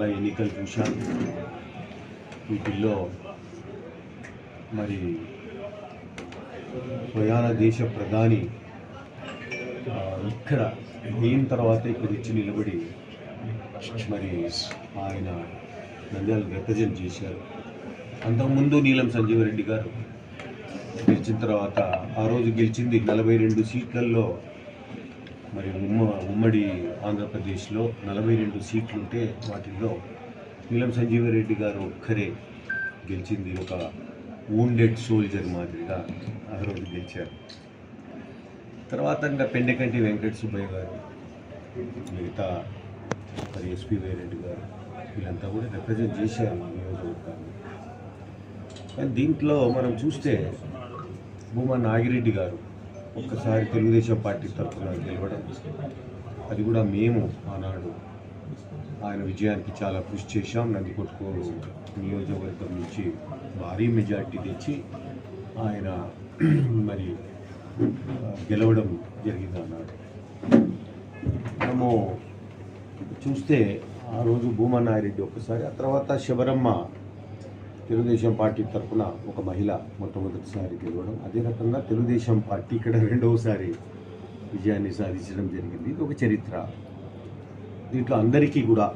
చాలా ఎన్నికలు చూశాను వీటిల్లో మరి ప్రయాణ దేశ ప్రధాని ఇక్కడ దీని తర్వాత ఇక్కడ ఇచ్చి నిలబడి మరి ఆయన నంద్యాల రిప్రజెంట్ చేశారు. అంతకుముందు నీలం సంజీవరెడ్డి గారు గెలిచిన తర్వాత ఆ రోజు గెలిచింది నలభై రెండు సీట్లలో మరి ఉమ్మ ఉమ్మడి ఆంధ్రప్రదేశ్లో నలభై రెండు సీట్లు ఉంటే వాటిల్లో నీలం సంజీవరెడ్డి గారు ఒక్కరే గెలిచింది. ఒక వూండెడ్ సోల్జర్ మాదిరిగా ఆ రోజు గెలిచారు. తర్వాత ఇంకా పెండెకంటి వెంకట సుబ్బయ్య గారు మిగతా మరి ఎస్పి వైరెడ్డి గారు వీళ్ళంతా కూడా రిప్రజెంట్ చేశారు నియోజకవర్గాన్ని. కానీ దీంట్లో మనం చూస్తే భూమా నాగిరెడ్డి గారు ఒక్కసారి తెలుగుదేశం పార్టీ తరఫున గెలవడం అది కూడా మేము ఆనాడు ఆయన విజయానికి చాలా కృషి చేశాం. నందికొట్కూరు నియోజకవర్గం నుంచి భారీ మెజార్టీ తెచ్చి ఆయన మరి గెలవడం జరిగింది అన్నాడు మనము చూస్తే ఆ రోజు భూమా నాగిరెడ్డి ఒక్కసారి ఆ తర్వాత శబరమ్మ తెలుగుదేశం పార్టీ తరఫున ఒక మహిళ మొట్టమొదటిసారి గెలవడం అదే రకంగా తెలుగుదేశం పార్టీ ఇక్కడ రెండవసారి విజయాన్ని సాధించడం జరిగింది. ఇది ఒక చరిత్ర. దీంట్లో అందరికీ కూడా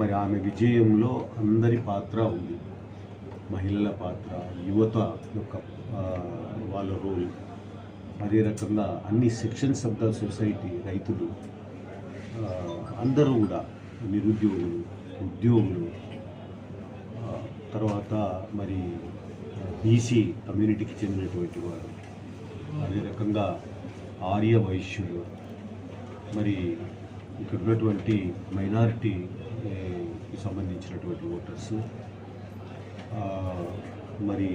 మరి ఆమె విజయంలో అందరి పాత్ర ఉంది. మహిళల పాత్ర యువత యొక్క వాళ్ళ రోల్ అదే రకంగా అన్ని సెక్షన్స్ ఆఫ్ ద సొసైటీ రైతులు అందరూ కూడా నిరుద్యోగులు ఉద్యోగులు తర్వాత మరి బీసీ కమ్యూనిటీకి చెందినటువంటి వారు. అదే రకంగా ఆర్య వైశ్యులు. మరి ఇక్కడ ఉన్నటువంటి మైనారిటీ సంబంధించినటువంటి ఓటర్స్. మరి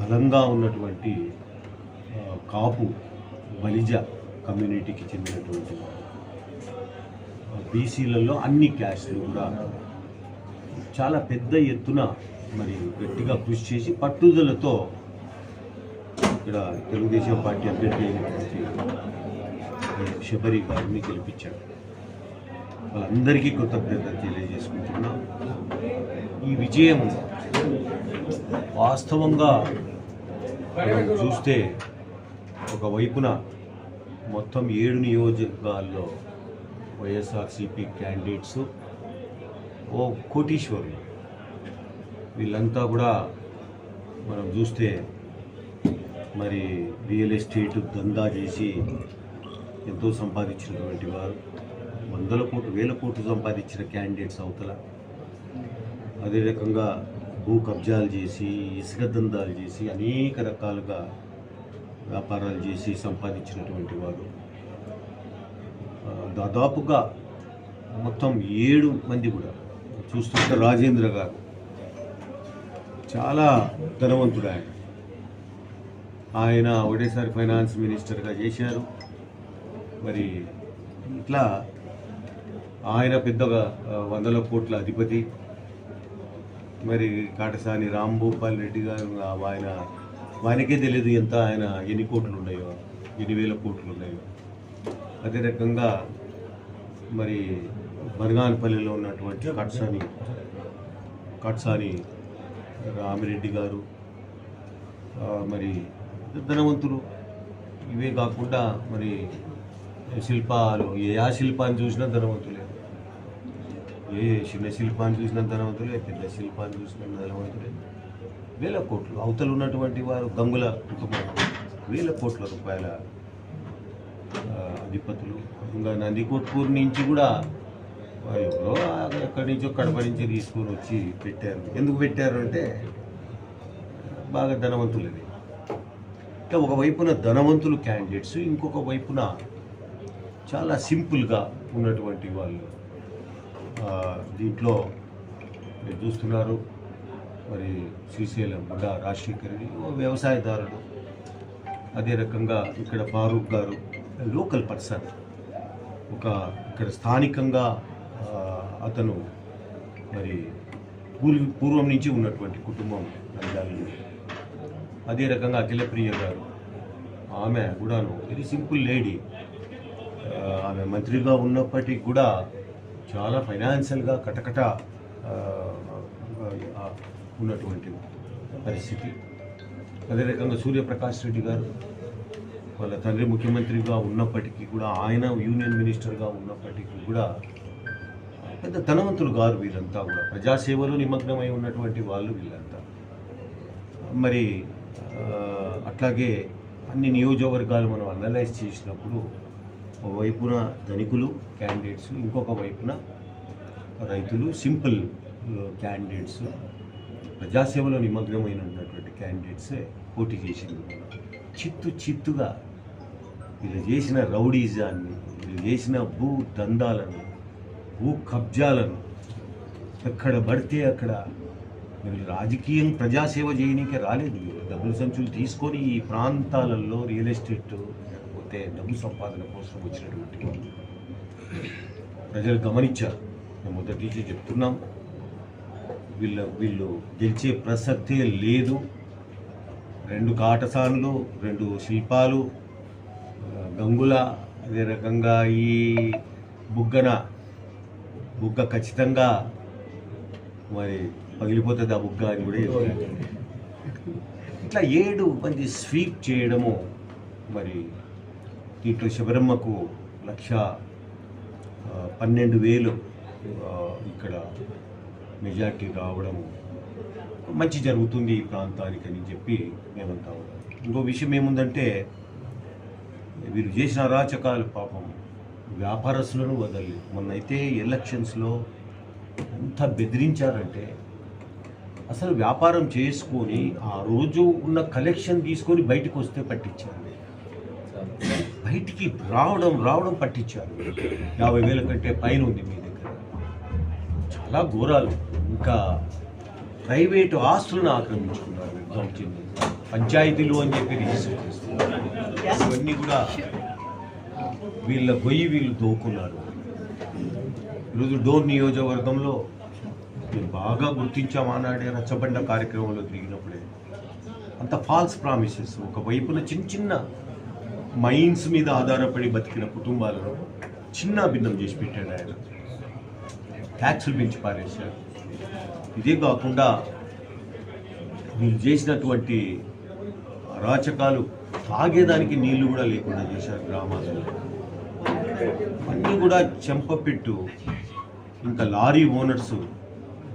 బలంగా ఉన్నటువంటి కాపు బలిజ కమ్యూనిటీకి చెందినటువంటి వారు. బీసీలలో అన్ని క్యాస్ట్లు కూడా చాలా పెద్ద ఎత్తున మరి గట్టిగా కృషి చేసి పట్టుదలతో ఇక్కడ తెలుగుదేశం పార్టీ అభ్యర్థి అయినటువంటి శబరి గారిని గెలిపించాడు వాళ్ళందరికీ కృతజ్ఞత తెలియజేసుకుంటున్నాం. ఈ విజయం వాస్తవంగా చూస్తే ఒకవైపున మొత్తం ఏడు నియోజకవర్గాల్లో వైఎస్ఆర్సీపీ క్యాండిడేట్స్ ఓ కోటీశ్వరులు. వీళ్ళంతా కూడా మనం చూస్తే మరి రియల్ ఎస్టేట్ దందా చేసి ఎంతో సంపాదించినటువంటి వారు. వందల కోట్లు వేల కోట్లు సంపాదించిన క్యాండిడేట్స్ అవతల. అదే రకంగా భూ కబ్జాలు చేసి ఇసుక దందాలు చేసి అనేక రకాలుగా వ్యాపారాలు చేసి సంపాదించినటువంటి వారు. దాదాపుగా మొత్తం ఏడు మంది కూడా చూస్తుంటే రాజేంద్ర గారు. చాలా ధనవంతుడు ఆయన. ఆయన ఒకటేసారి ఫైనాన్స్ మినిస్టర్గా చేశారు. మరి ఇట్లా ఆయన పెద్దగా వందల కోట్ల అధిపతి. మరి కాటసాని రాంభూపాల్ రెడ్డి గారు ఆయన ఆయనకే తెలియదు ఎంత ఆయన ఎన్ని కోట్లు ఉన్నాయో ఎన్ని వేల కోట్లు ఉన్నాయో. అదే రకంగా మరి బనగానపల్లిలో ఉన్నటువంటి కట్సాని కట్సాని రామిరెడ్డి గారు మరి ధనవంతులు. ఇవే కాకుండా మరి శిల్పాలు ఏ ఆ శిల్పాన్ని చూసినా ధనవంతులే. ఏ చిన్న శిల్పాన్ని చూసినా ధనవంతులే పెద్ద శిల్పాన్ని చూసినా ధనవంతులే. వేల కోట్లు. అవతలు ఉన్నటువంటి వారు గంగుల కుటుంబం. వేల కోట్ల రూపాయల అధిపతులు. ఇంకా నందికొట్కూరు నుంచి కూడా వారు ఎవరో ఎక్కడి నుంచో కడప నుంచి తీసుకొని వచ్చి పెట్టారు. ఎందుకు పెట్టారు అంటే బాగా ధనవంతులు ఇది అంటే ఒక వైపున ధనవంతులు క్యాండిడేట్స్ ఇంకొక వైపున చాలా సింపుల్గా ఉన్నటువంటి వాళ్ళు దీంట్లో మీరు చూస్తున్నారు. మరి శ్రీశైలం బుడ్డ రాజశేఖర్ ఓ వ్యవసాయదారుడు. అదే రకంగా ఇక్కడ ఫారూక్ గారు లోకల్ పర్సన్ ఒక ఇక్కడ స్థానికంగా అతను మరి పూర్వ పూర్వం నుంచి ఉన్నటువంటి కుటుంబం నంద్యాలలో అదే రకంగా అఖిలప్రియ గారు. ఆమె కూడాను వెరీ సింపుల్ లేడీ ఆమె మంత్రిగా ఉన్నప్పటికీ కూడా చాలా ఫైనాన్షియల్గా కటకట ఉన్నటువంటి పరిస్థితి. అదే రకంగా సూర్యప్రకాష్ రెడ్డి గారు వాళ్ళ తండ్రి ముఖ్యమంత్రిగా ఉన్నప్పటికీ కూడా ఆయన యూనియన్ మినిస్టర్గా ఉన్నప్పటికీ కూడా పెద్ద ధనవంతులు గారు వీళ్ళంతా కూడా. ప్రజాసేవలో నిమగ్నమై ఉన్నటువంటి వాళ్ళు వీళ్ళంతా. మరి అట్లాగే అన్ని నియోజకవర్గాలు మనం అనలైజ్ చేసినప్పుడు ఒకవైపున ధనికులు క్యాండిడేట్స్ ఇంకొక వైపున రైతులు సింపుల్ క్యాండిడేట్స్ ప్రజాసేవలో నిమగ్నమైన ఉన్నటువంటి క్యాండిడేట్సే పోటీ చేసింది. చిత్తు చిత్తుగా వీళ్ళు చేసిన రౌడీజాన్ని వీళ్ళు చేసిన భూ దందాలను భూ కబ్జాలను ఎక్కడ పడితే అక్కడ మీరు రాజకీయం ప్రజాసేవ చేయడానికి రాలేదు. డబ్బులు సంచులు తీసుకొని ఈ ప్రాంతాలలో రియల్ ఎస్టేట్ పోతే డబ్బు సంపాదన కోసం వచ్చినటువంటి వాళ్ళు. ప్రజలు గమనించారు. మేము మొదటి నుంచి చెప్తున్నాం. వీళ్ళ వీళ్ళు గెలిచే ప్రసక్తే లేదు. రెండు కాటసాన్లు రెండు శిల్పాలు గంగుల అదే రకంగా ఈ బుగ్గన బుగ్గ ఖచ్చితంగా మరి పగిలిపోతుంది ఆ బుగ్గ అని కూడా. ఇట్లా ఏడు మంది స్వీప్ చేయడము మరి దీంట్లో శబరమ్మకు లక్ష పన్నెండు వేలు ఇక్కడ మెజార్టీ రావడము మంచి జరుగుతుంది ఈ ప్రాంతానికి అని చెప్పి మేమంతా. ఇంకో విషయం ఏముందంటే వీరు చేసిన అరాచకాలు పాపం వ్యాపారస్తులను వదలలేదు మొన్నైతే ఎలక్షన్స్లో ఎంత బెదిరించారంటే అసలు వ్యాపారం చేసుకొని ఆ రోజు ఉన్న కలెక్షన్ తీసుకొని బయటకు వస్తే పట్టించారు. బయటికి రావడం రావడం పట్టించారు. యాభై వేల కంటే పైన ఉంది మీ దగ్గర. చాలా ఘోరాలు. ఇంకా ప్రైవేటు ఆస్తులను ఆక్రమించుకున్నారు. పంచాయతీలు అని చెప్పి రిజిస్టర్ చేస్తున్నారు. ఇవన్నీ కూడా వీళ్ళ గొయ్యి వీళ్ళు దోకున్నారు. ఈరోజు డోర్ నియోజకవర్గంలో మేము బాగా గుర్తించాం ఆనాడే రచ్చబండ కార్యక్రమంలో తిరిగినప్పుడే. అంత ఫాల్స్ ప్రామిసెస్ ఒక వైపున చిన్న చిన్న మైన్స్ మీద ఆధారపడి బతికిన కుటుంబాలను చిన్న భిన్నం చేసి పెట్టాడు ఆయన. ట్యాక్సులు పెంచి పారేశారు. ఇదే కాకుండా వీళ్ళు చేసినటువంటి అరాచకాలు తాగేదానికి నీళ్ళు కూడా లేకుండా చేశారు గ్రామాలలో అన్నీ కూడా చెంపపెట్టు. ఇంకా లారీ ఓనర్స్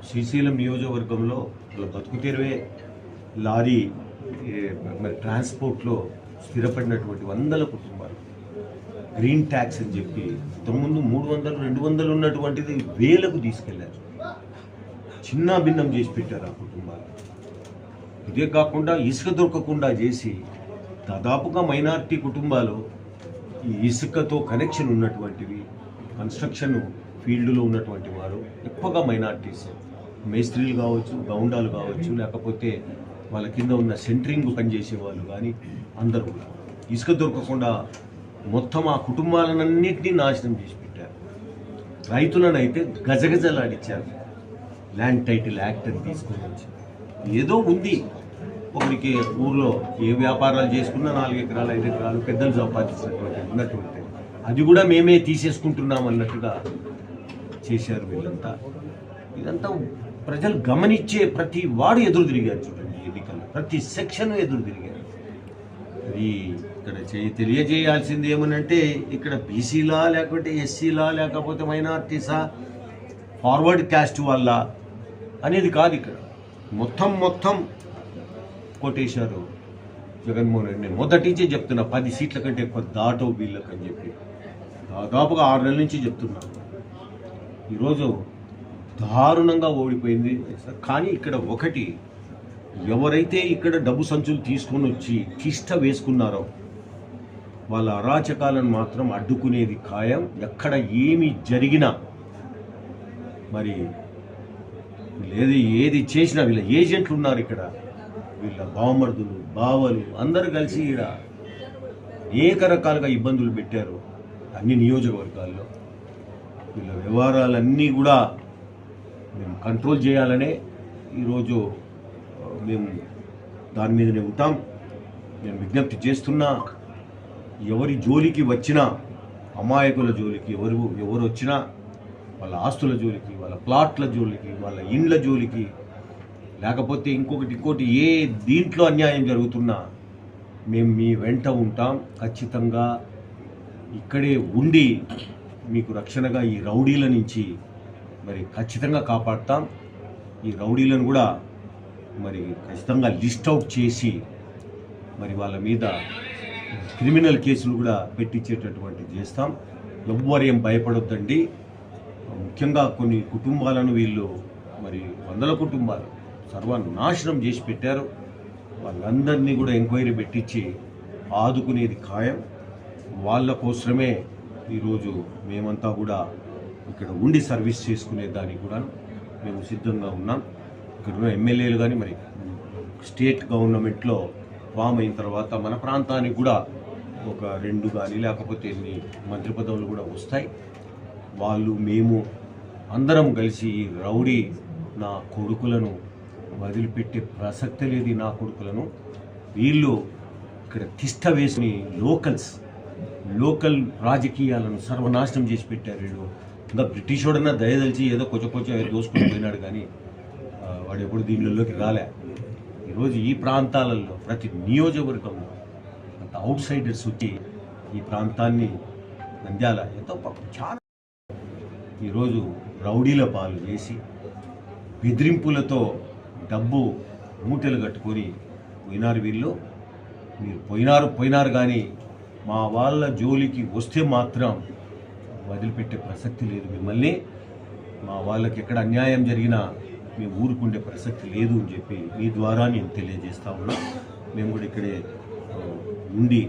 శ్రీశైలం నియోజకవర్గంలో వాళ్ళ బతుకు తెరువే. లారీ మరి ట్రాన్స్పోర్ట్లో స్థిరపడినటువంటి వందల కుటుంబాలు. గ్రీన్ ట్యాక్స్ అని చెప్పి ఇంతకుముందు మూడు వందలు రెండు వందలు ఉన్నటువంటిది వేలకు తీసుకెళ్ళారు. చిన్న భిన్నం చేసి పెట్టారు ఆ కుటుంబాలు. ఇదే కాకుండా ఇసుక దొరకకుండా చేసి దాదాపుగా మైనారిటీ కుటుంబాలు ఈ ఇసుకతో కనెక్షన్ ఉన్నటువంటివి కన్స్ట్రక్షన్ ఫీల్డ్లో ఉన్నటువంటి వారు ఎక్కువగా మైనార్టీస్ మేస్త్రీలు కావచ్చు గౌండాలు కావచ్చు లేకపోతే వాళ్ళ కింద ఉన్న సెంటరింగ్ పనిచేసే వాళ్ళు కానీ అందరూ ఇసుక దొరకకుండా మొత్తం ఆ కుటుంబాలన్నింటినీ నాశనం చేసి పెట్టారు. రైతులను అయితే గజగజలాడిచ్చారు. ల్యాండ్ టైటిల్ యాక్ట్ అని తీసుకొని వచ్చి ఏదో ఉంది. ఒకరికి ఊర్లో ఏ వ్యాపారాలు చేసుకున్నా నాలుగు ఎకరాలు ఐదు ఎకరాలు పెద్దలు సంపాదించినటువంటి ఉన్నటువంటి అది కూడా మేమే తీసేసుకుంటున్నాం అన్నట్టుగా చేశారు వీళ్ళంతా. ఇదంతా ప్రజలు గమనించే ప్రతి వాడు ఎదురు తిరిగారు చూడండి ఎన్నికల్లో. ప్రతి సెక్షన్ ఎదురు తిరిగారు. అది ఇక్కడ తెలియజేయాల్సింది ఏమనంటే ఇక్కడ బీసీలా లేకపోతే ఎస్సీలా లేకపోతే మైనార్టీసా ఫార్వర్డ్ క్యాస్ట్ వల్ల అనేది కాదు ఇక్కడ. మొత్తం మొత్తం కొట్టేశారు జగన్మోహన్ రెడ్డి. నేను మొదటి నుంచే చెప్తున్నా పది సీట్ల కంటే ఎక్కువ దాటో వీళ్ళకి అని చెప్పి. దాదాపుగా ఆరు నెలల నుంచి చెప్తున్నా. ఈరోజు దారుణంగా ఓడిపోయింది. కానీ ఇక్కడ ఒకటి ఎవరైతే ఇక్కడ డబ్బు సంచులు తీసుకొని వచ్చి తిష్ట వేసుకున్నారో వాళ్ళ అరాచకాలను మాత్రం అడ్డుకునేది ఖాయం. ఎక్కడ ఏమి జరిగినా మరి లేదు ఏది చేసినా వీళ్ళ ఏజెంట్లు ఉన్నారు ఇక్కడ. వీళ్ళ బావమరుదులు బావలు అందరు కలిసి ఈడ అనేక రకాలుగా ఇబ్బందులు పెట్టారు అన్ని నియోజకవర్గాల్లో. వీళ్ళ వ్యవహారాలన్నీ కూడా మేము కంట్రోల్ చేయాలనే ఈరోజు మేము దాని మీదనే ఉంటాం. నేను విజ్ఞప్తి చేస్తున్నా ఎవరి జోలికి వచ్చినా అమాయకుల జోలికి ఎవరు ఎవరు వచ్చినా వాళ్ళ ఆస్తుల జోలికి వాళ్ళ ప్లాట్ల జోలికి వాళ్ళ ఇండ్ల జోలికి లేకపోతే ఇంకొకటి ఇంకోటి ఏ దీంట్లో అన్యాయం జరుగుతున్నా మేము మీ వెంట ఉంటాం. ఖచ్చితంగా ఇక్కడే ఉండి మీకు రక్షణగా ఈ రౌడీల నుంచి మరి ఖచ్చితంగా కాపాడుతాం. ఈ రౌడీలను కూడా మరి ఖచ్చితంగా లిస్ట్ అవుట్ చేసి మరి వాళ్ళ మీద క్రిమినల్ కేసులు కూడా పెట్టించేటటువంటి చేస్తాం. ఎవ్వరు ఏం భయపడొద్దండి. ముఖ్యంగా కొన్ని కుటుంబాలను వీళ్ళు మరి వందల కుటుంబాలు సర్వనాశనం చేసి పెట్టారు. వాళ్ళందరినీ కూడా ఎంక్వైరీ పెట్టించి ఆదుకునేది ఖాయం. వాళ్ళ కోసమే ఈరోజు మేమంతా కూడా ఇక్కడ ఉండి సర్వీస్ చేసుకునే దానికి కూడా మేము సిద్ధంగా ఉన్నాం. ఇక్కడ ఉన్న ఎమ్మెల్యేలు కానీ మరి స్టేట్ గవర్నమెంట్లో ఫామ్ అయిన తర్వాత మన ప్రాంతానికి కూడా ఒక రెండు కానీ లేకపోతే ఎన్ని మంత్రి పదవులు కూడా వస్తాయి. వాళ్ళు మేము అందరం కలిసి ఈ రౌడీ నా కొడుకులను వదిలిపెట్టే ప్రసక్తి లేదు నా కొడుకులను. వీళ్ళు ఇక్కడ తిష్ట వేసిన లోకల్స్ లోకల్ రాజకీయాలను సర్వనాశనం చేసి పెట్టారు వీళ్ళు. ఇంకా బ్రిటిష్ వాడన్నా దయదలిచి ఏదో కొంచెం కొంచెం దోసుకుని పోయినాడు కానీ వాడు ఎప్పుడు దీనిలోకి రాలే. ఈరోజు ఈ ప్రాంతాలలో ప్రతి నియోజకవర్గంలో అంత అవుట్ సైడర్స్ వచ్చి ఈ ప్రాంతాన్ని నంద్యాల ఎంతో పాపం చాలా ఈరోజు రౌడీల పాలు చేసి బెదిరింపులతో డబ్బు మూటలు కట్టుకొని పోయినారు వీళ్ళు. మీరు పోయినారు పోయినారు కానీ మా వాళ్ళ జోలికి వస్తే మాత్రం వదిలిపెట్టే ప్రసక్తి లేదు మిమ్మల్ని. మా వాళ్ళకి ఎక్కడ అన్యాయం జరిగినా మేము ఊరుకుండే ప్రసక్తి లేదు అని చెప్పి మీ ద్వారా నేను తెలియజేస్తా ఉన్నా. మేము కూడా ఇక్కడే ఉండి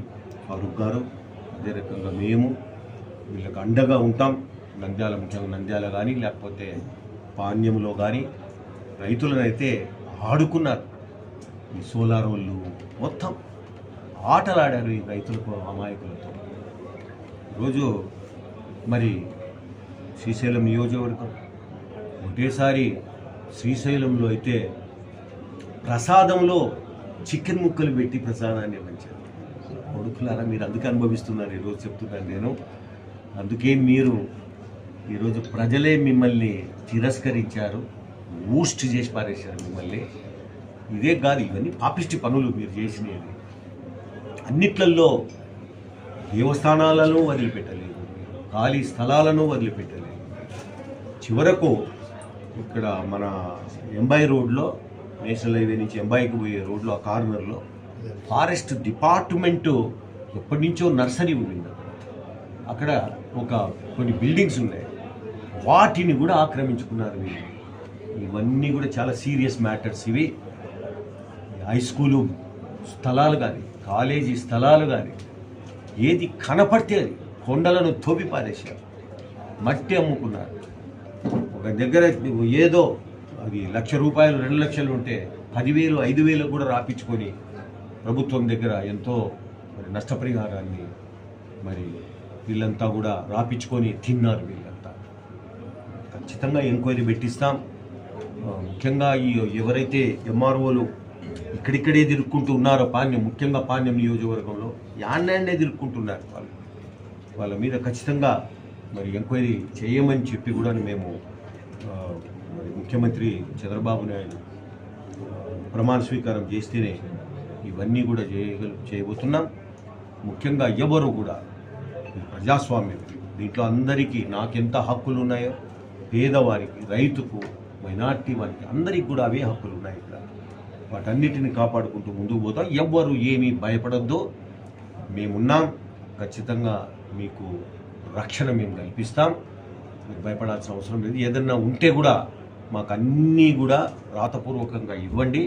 ఫారూక్ గారు అదే రకంగా మేము వీళ్ళకి అండగా ఉంటాం. నంద్యాల ముఖ్యంగా నంద్యాల కానీ లేకపోతే పాణ్యంలో కానీ రైతులను అయితే ఆడుకున్నారు. ఈ సోలార్ వాళ్ళు మొత్తం ఆటలాడారు ఈ రైతులకు అమాయకులతో. ఈరోజు మరి శ్రీశైలం నియోజకవర్గం ఒకేసారి శ్రీశైలంలో అయితే ప్రసాదంలో చికెన్ ముక్కలు పెట్టి ప్రసాదాన్ని ఇవ్వంచారు. కొడుకులారా మీరు అందుకే అనుభవిస్తున్నారు ఈరోజు చెప్తున్నాను నేను. అందుకే మీరు ఈరోజు ప్రజలే మిమ్మల్ని తిరస్కరించారు. ఊస్ట్ చేసి పారేశారు మిమ్మల్ని. ఇదే కాదు ఇవన్నీ పాపిష్టి పనులు మీరు చేసినవి. అన్నిట్లల్లో దేవస్థానాలను వదిలిపెట్టలేదు ఖాళీ స్థలాలను వదిలిపెట్టలేదు. చివరకు ఇక్కడ మన ఎంబాయి రోడ్లో నేషనల్ హైవే నుంచి ఎంబాయికి పోయే రోడ్లో ఆ కార్నర్లో ఫారెస్ట్ డిపార్ట్మెంటు ఎప్పటి నుంచో నర్సరీ ఉంది అక్కడ ఒక కొన్ని బిల్డింగ్స్ ఉన్నాయి. వాటిని కూడా ఆక్రమించుకున్నారు వీళ్ళు. ఇవన్నీ కూడా చాలా సీరియస్ మ్యాటర్స్. ఇవి హై స్కూలు స్థలాలు కానీ కాలేజీ స్థలాలు కానీ ఏది కనపడితే అది కొండలను తోపి పారేశారు. మట్టి అమ్ముకున్నారు. ఒక దగ్గర ఏదో అది లక్ష రూపాయలు రెండు లక్షలు ఉంటే పదివేలు ఐదు వేలు కూడా రాపించుకొని ప్రభుత్వం దగ్గర ఎంతో మరి నష్టపరిహారాన్ని మరి వీళ్ళంతా కూడా రాపించుకొని తిన్నారు వీళ్ళంతా. ఖచ్చితంగా ఎంక్వైరీ పెట్టిస్తాం. ముఖ్యంగా ఈ ఎవరైతే ఎంఆర్ఓలు ఇక్కడిక్కడే తిరుక్కుంటూ ఉన్నారో పాణ్యం ముఖ్యంగా పాణ్యం నియోజకవర్గంలో యాన్నే తిరుక్కుంటున్నారు వాళ్ళు. వాళ్ళ మీద ఖచ్చితంగా మరి ఎంక్వైరీ చేయమని చెప్పి కూడా మేము మరి ముఖ్యమంత్రి చంద్రబాబు నాయుడు ప్రమాణ స్వీకారం చేస్తేనే ఇవన్నీ కూడా చేయగల చేయబోతున్నాం. ముఖ్యంగా ఎవరు కూడా ప్రజాస్వామ్యం దీంట్లో అందరికీ నాకెంత హక్కులు ఉన్నాయో పేదవారికి రైతుకు మైనార్టీ వారికి అందరికి కూడా అవే హక్కులు ఉన్నాయి ఇక్కడ. వాటన్నిటిని కాపాడుకుంటూ ముందుకు పోతాం. ఎవ్వరు ఏమీ భయపడద్దు. మేమున్నాం. ఖచ్చితంగా మీకు రక్షణ మేము కల్పిస్తాం. మీకు భయపడాల్సిన అవసరం లేదు. ఏదన్నా ఉంటే కూడా మాకు అన్నీ కూడా రాతపూర్వకంగా ఇవ్వండి.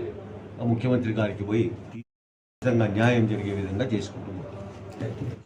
ముఖ్యమంత్రి గారికి పోయి విధంగా న్యాయం జరిగే విధంగా చేసుకుంటున్నాం